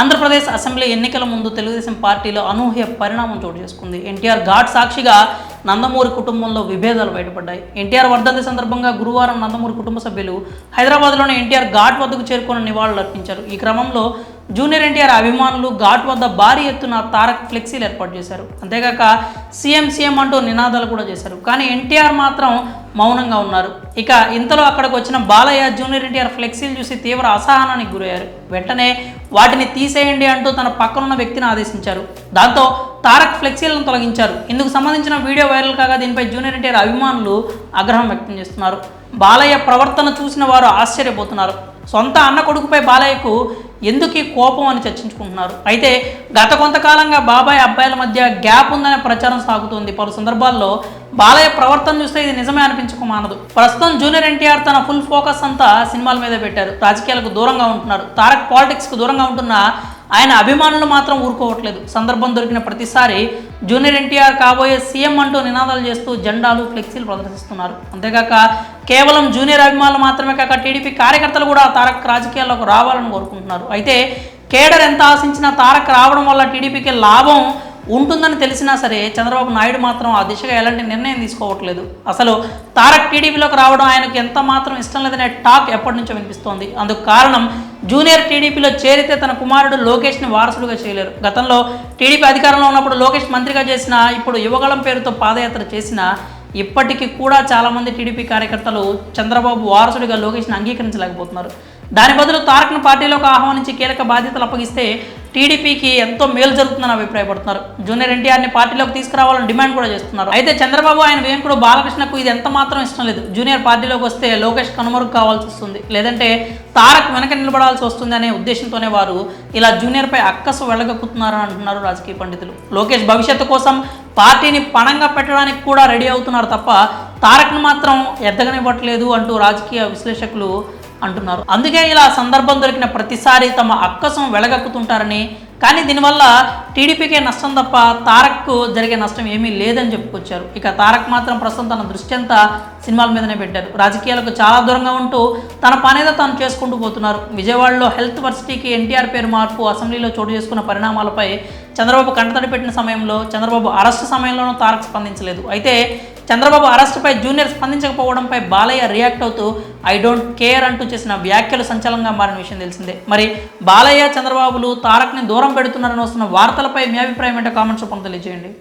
Andhra Pradesh assembly ఎన్నికల ముందు తెలుగుదేశం పార్టీలో అనూహ్య పరిణామం చోటు చేసుకుంది. ఎన్టీఆర్ ఘాట్ సాక్షిగా నందమూరి కుటుంబంలో విభేదాలు బయటపడ్డాయి. ఎన్టీఆర్ వర్ధంతి సందర్భంగా గురువారం నందమూరి కుటుంబ సభ్యులు హైదరాబాద్లోని ఎన్టీఆర్ ఘాట్ వద్దకు చేరుకుని నివాళులు అర్పించారు. ఈ క్రమంలో జూనియర్ ఎన్టీఆర్ అభిమానులు ఘాట్ వద్ద భారీ ఎత్తున తారక్ ఫ్లెక్సీలు ఏర్పాటు చేశారు. అంతేగాక సీఎం సీఎం అంటూ నినాదాలు కూడా చేశారు. కానీ ఎన్టీఆర్ మాత్రం మౌనంగా ఉన్నారు. ఇక ఇంతలో అక్కడికి వచ్చిన బాలయ్య జూనియర్ ఎన్టీఆర్ ఫ్లెక్సీలు చూసి తీవ్ర అసహనానికి గురయ్యారు. వెంటనే వాటిని తీసేయండి అంటూ తన పక్కనున్న వ్యక్తిని ఆదేశించారు. దాంతో తారక్ ఫ్లెక్సీలను తొలగించారు. ఇందుకు సంబంధించిన వీడియో వైరల్ కాగా దీనిపై జూనియర్ ఎన్టీఆర్ అభిమానులు ఆగ్రహం వ్యక్తం చేస్తున్నారు. బాలయ్య ప్రవర్తన చూసిన వారు ఆశ్చర్యపోతున్నారు. సొంత అన్న కొడుకుపై బాలయ్యకు ఎందుకు ఈ కోపం అని చర్చించుకుంటున్నారు? అయితే గత కొంతకాలంగా బాబాయ్ అబ్బాయిల మధ్య గ్యాప్ ఉందనే ప్రచారం సాగుతోంది. పలు సందర్భాల్లో బాలయ్య ప్రవర్తన చూస్తే ఇది నిజమే అనిపించక మానదు. ప్రస్తుతం జూనియర్ ఎన్టీఆర్ తన ఫుల్ ఫోకస్ అంతా సినిమాల మీద పెట్టారు. రాజకీయాలకు దూరంగా ఉంటున్నారు. తారక్ పాలిటిక్స్కు దూరంగా ఉంటున్న ఆయన అభిమానులు మాత్రం ఊరుకోవట్లేదు. సందర్భం దొరికిన ప్రతిసారి జూనియర్ ఎన్టీఆర్ కాబోయే సీఎం అంటూ నినాదాలు చేస్తూ జెండాలు ఫ్లెక్సీలు ప్రదర్శిస్తున్నారు. అంతేకాక కేవలం జూనియర్ అభిమానులు మాత్రమే కాక టీడీపీ కార్యకర్తలు కూడా తారక్ రాజకీయాల్లోకి రావాలని కోరుకుంటున్నారు. అయితే కేడర్ ఎంత ఆశించినా తారక్ రావడం వల్ల టీడీపీకి లాభం ఉంటుందని తెలిసినా సరే చంద్రబాబు నాయుడు మాత్రం ఆ దిశగా ఎలాంటి నిర్ణయం తీసుకోవట్లేదు. అసలు తారక్ టీడీపీలోకి రావడం ఆయనకు ఎంత మాత్రం ఇష్టం లేదనే టాక్ ఎప్పటి నుంచో వినిపిస్తోంది. అందుకు కారణం జూనియర్ టీడీపీలో చేరితే తన కుమారుడు లోకేష్ని వారసుడుగా చేయలేరు. గతంలో టీడీపీ అధికారంలో ఉన్నప్పుడు లోకేష్ మంత్రిగా చేసిన ఇప్పుడు యువగళం పేరుతో పాదయాత్ర చేసిన ఇప్పటికీ కూడా చాలామంది టీడీపీ కార్యకర్తలు చంద్రబాబు వారసుడిగా లోకేష్ని అంగీకరించలేకపోతున్నారు. దాని బదులు తారక్ను పార్టీలోకి ఆహ్వానించి కీలక బాధ్యతలు అప్పగిస్తే టీడీపీకి ఎంతో మేలు జరుగుతుందని అభిప్రాయపడుతున్నారు. జూనియర్ ఎన్టీఆర్ని పార్టీలోకి తీసుకురావాలని డిమాండ్ కూడా చేస్తున్నారు. అయితే చంద్రబాబు ఆయన వేంకుడు బాలకృష్ణకు ఇది ఎంత మాత్రం ఇష్టం లేదు. జూనియర్ పార్టీలోకి వస్తే లోకేష్ కనుమరుగు కావాల్సి వస్తుంది. లేదంటే తారక్ వెనక నిలబడాల్సి వస్తుంది అనే ఉద్దేశంతోనే వారు ఇలా జూనియర్పై అక్కసు వెళ్ళగక్కుతున్నారని అంటున్నారు రాజకీయ పండితులు. లోకేష్ భవిష్యత్తు కోసం పార్టీని పణంగా పెట్టడానికి కూడా రెడీ అవుతున్నారు తప్ప తారక్ను మాత్రం ఎద్దగనివ్వట్లేదు అంటూ రాజకీయ విశ్లేషకులు అంటున్నారు. అందుకే ఇలా సందర్భం దొరికిన ప్రతిసారి తమ అక్కసం వెలగక్కుతుంటారని కానీ దీనివల్ల టీడీపీకే నష్టం తప్ప తారక్కు జరిగే నష్టం ఏమీ లేదని చెప్పుకొచ్చారు. ఇక తారక్ మాత్రం ప్రస్తుతం తన దృష్టి అంతా సినిమాల మీదనే పెట్టారు. రాజకీయాలకు చాలా దూరంగా ఉంటూ తన పనేదో తాను చేసుకుంటూ పోతున్నారు. విజయవాడలో హెల్త్ వర్సిటీకి ఎన్టీఆర్ పేరు మార్పు అసెంబ్లీలో చోటు చేసుకున్న పరిణామాలపై చంద్రబాబు కంటతడి పెట్టిన సమయంలో చంద్రబాబు అరెస్టు సమయంలోనూ తారక్ స్పందించలేదు. అయితే చంద్రబాబు అరెస్టుపై జూనియర్ స్పందించకపోవడంపై బాలయ్య రియాక్ట్ అవుతూ ఐ డోంట్ కేర్ అంటూ చేసిన వ్యాఖ్యలు సంచలనంగా మారిన విషయం తెలిసిందే. మరి బాలయ్య చంద్రబాబులు తారక్ని దూరం పెడుతున్నారని వస్తున్న వార్తలపై మీ అభిప్రాయం ఏంటో కామెంట్స్ రూపంలో తెలియజేయండి.